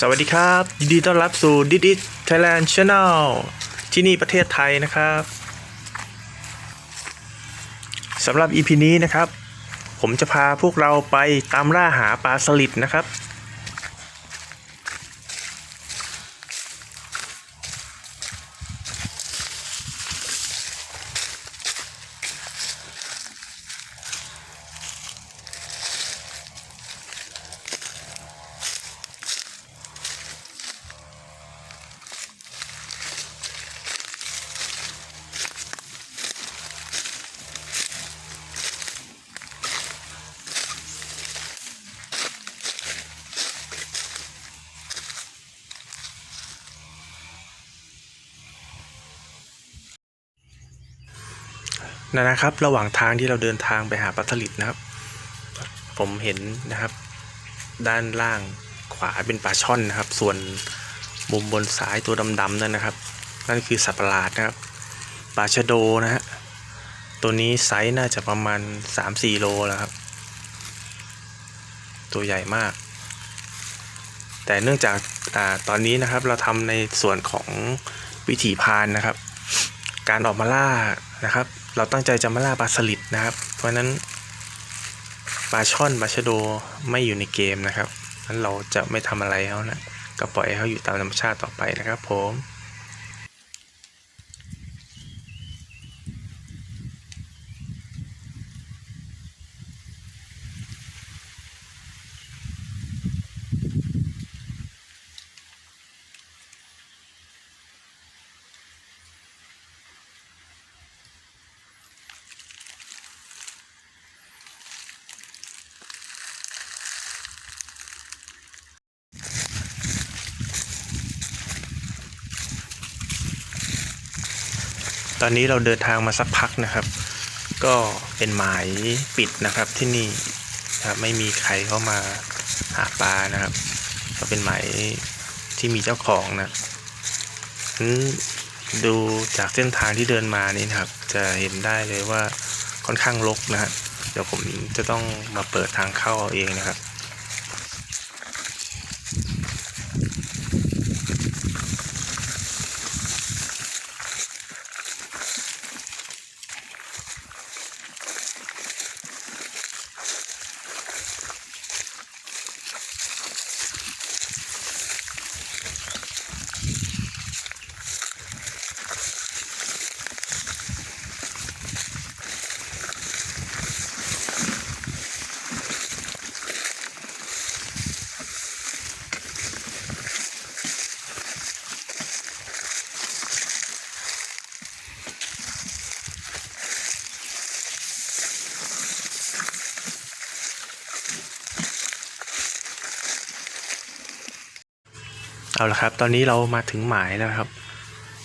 สวัสดีครับ ยินดีต้อนรับสู่ดิดิไทยแลนด์ชาแนลที่นี่ประเทศไทยนะครับสำหรับ EP นี้นะครับ ผมจะพาพวกเราไปตามล่าหาปลาสลิดนะครับ นะนะครับ ระหว่างทางที่เราเดินทางไปหาปลาสลิดนะครับ ผมเห็นนะครับ ด้านล่างขวาเป็นปลาช่อนนะครับ ส่วนมุมบนซ้ายตัวดำๆนั่นนะครับ นั่นคือสัตว์ประหลาดนะครับปลาชะโดนะฮะตัวนี้ไซส์น่าจะประมาณ 3-4 โลแล้วครับ ตัวใหญ่มาก แต่เนื่องจากอาตอนนี้นะครับเราทำในส่วนของวิถีพานนะครับ การออกมาล่านะครับ เราตั้งใจจะมาล่าปลาสลิดนะครับ เพราะนั้นปลาช่อนปลาชะโดไม่อยู่ในเกมนะครับนั้นเราจะไม่ทำอะไรเขานะก็ปล่อยให้เขาอยู่ตามธรรมชาติต่อไปนะครับผม อนนี้เราเดินทางมาสักพักนะครับ ก็เป็นหมายปิดนะครับที่นี่นะครับไม่มีใครเข้ามาหาปลานะครับ ก็เป็นหมายที่มีเจ้าของนะดูจากเส้นทางที่เดินมานี่นะครับ จะเห็นได้เลยว่าค่อนข้างรกนะฮะเดี๋ยวผมจะต้องมาเปิดทางเข้าเอาเองนะครับ เอาละครับ ตอนนี้เรามาถึงหมายแล้วครับ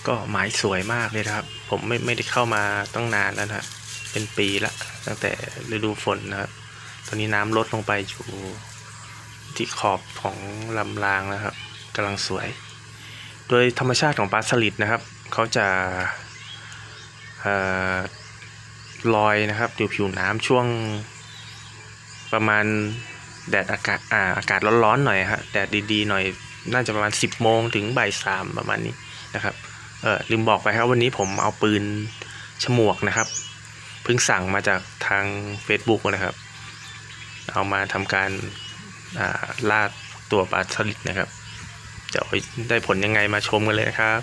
ก็หมายสวยมากเลยนะครับ ผมไม่ไม่ได้เข้ามาตั้งนานแล้วนะเป็นปีละตั้งแต่ฤดูฝนนะครับ ตอนนี้น้ำลดลงไปอยู่ที่ขอบของลำรางนะครับกำลังสวย โดยธรรมชาติของปลาสลิดนะครับเขาจะลอยนะครับอยู่ผิวน้ำช่วงประมาณแดดอากาศอาอากาศร้อนๆหน่อยฮะแดดดีๆหน่อย น่าจะประมาณ 10 โมงถึงบ่ายสามประมาณนี้นะครับเออลืมบอกไปครับวันนี้ผมเอาปืนฉมวกนะครับเพิ่งสั่งมาจากทาง Facebook นะครับ เอามาทำการาล่าตัวปลาสลิดนะครับ จะได้ผลยังไงมาชมกันเลยนะครับ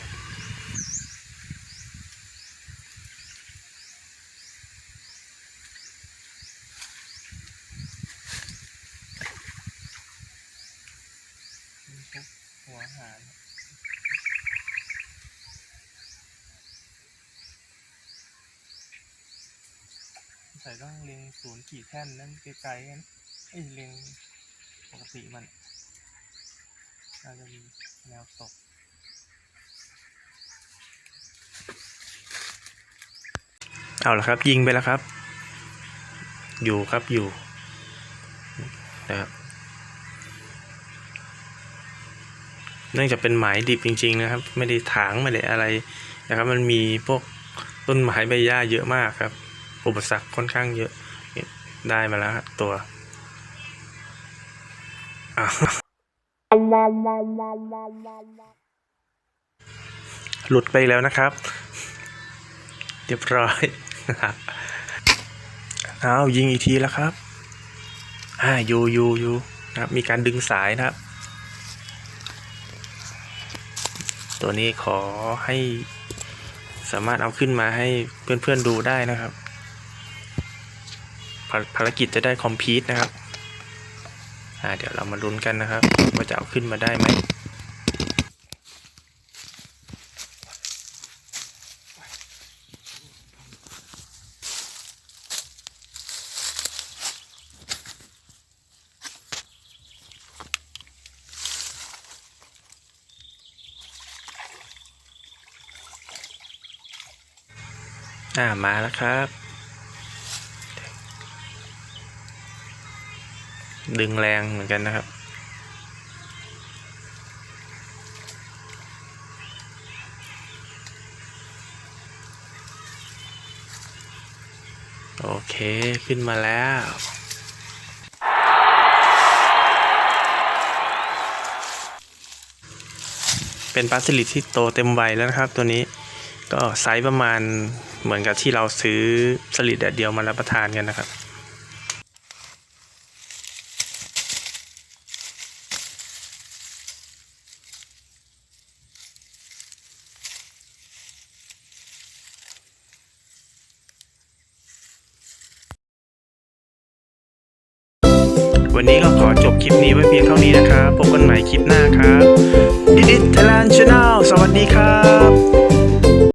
าใส่ต้องเล็งศูนย์ขีดแท่นนั่นไกลๆกันไอ้เล็งปกติมันน่าจะมีแนวตกเอาละครับยิงไปแล้วครับ อยู่ครับอยู่นะครับ เนื่องจากเป็นหมายดิบจริง ๆ นะครับ ไม่ได้ถางไม่ได้อะไรนะครับ มันมีพวกต้นไม้ใบหญ้าเยอะมากครับ อุปสรรคค่อนข้างเยอะได้มาแล้วตัวหลุดไปแล้วนะครับ เรียบร้อยอ้าวยิงอีกทีแล้วครับอ่าอยู่อยู่อยู่นะครับมีการดึงสายนะครับ ตัวนี้ขอให้สามารถเอาขึ้นมาให้เพื่อนๆดูได้นะครับ ภารกิจจะได้คอมพลีทนะครับเดี๋ยวเรามาลุ้นกันนะครับ ว่าจะเอาขึ้นมาได้ไหม อ่ามาแล้วครับ ดึงแรงเหมือนกันนะครับ โอเคขึ้นมาแล้วเป็นปลาสลิดที่โตเต็มวัยแล้วนะครับ ตัวนี้ก็ไซส์ประมาณ เหมือนกับที่เราซื้อสลิดแดดเดียวมารับประทานกันนะครับวันนี้ก็ขอจบคลิปนี้ไว้เพียงเท่านี้นะครับ พบกันใหม่คลิปหน้าครับดิดิทไทยแลนด์ชาแนลสวัสดีครับ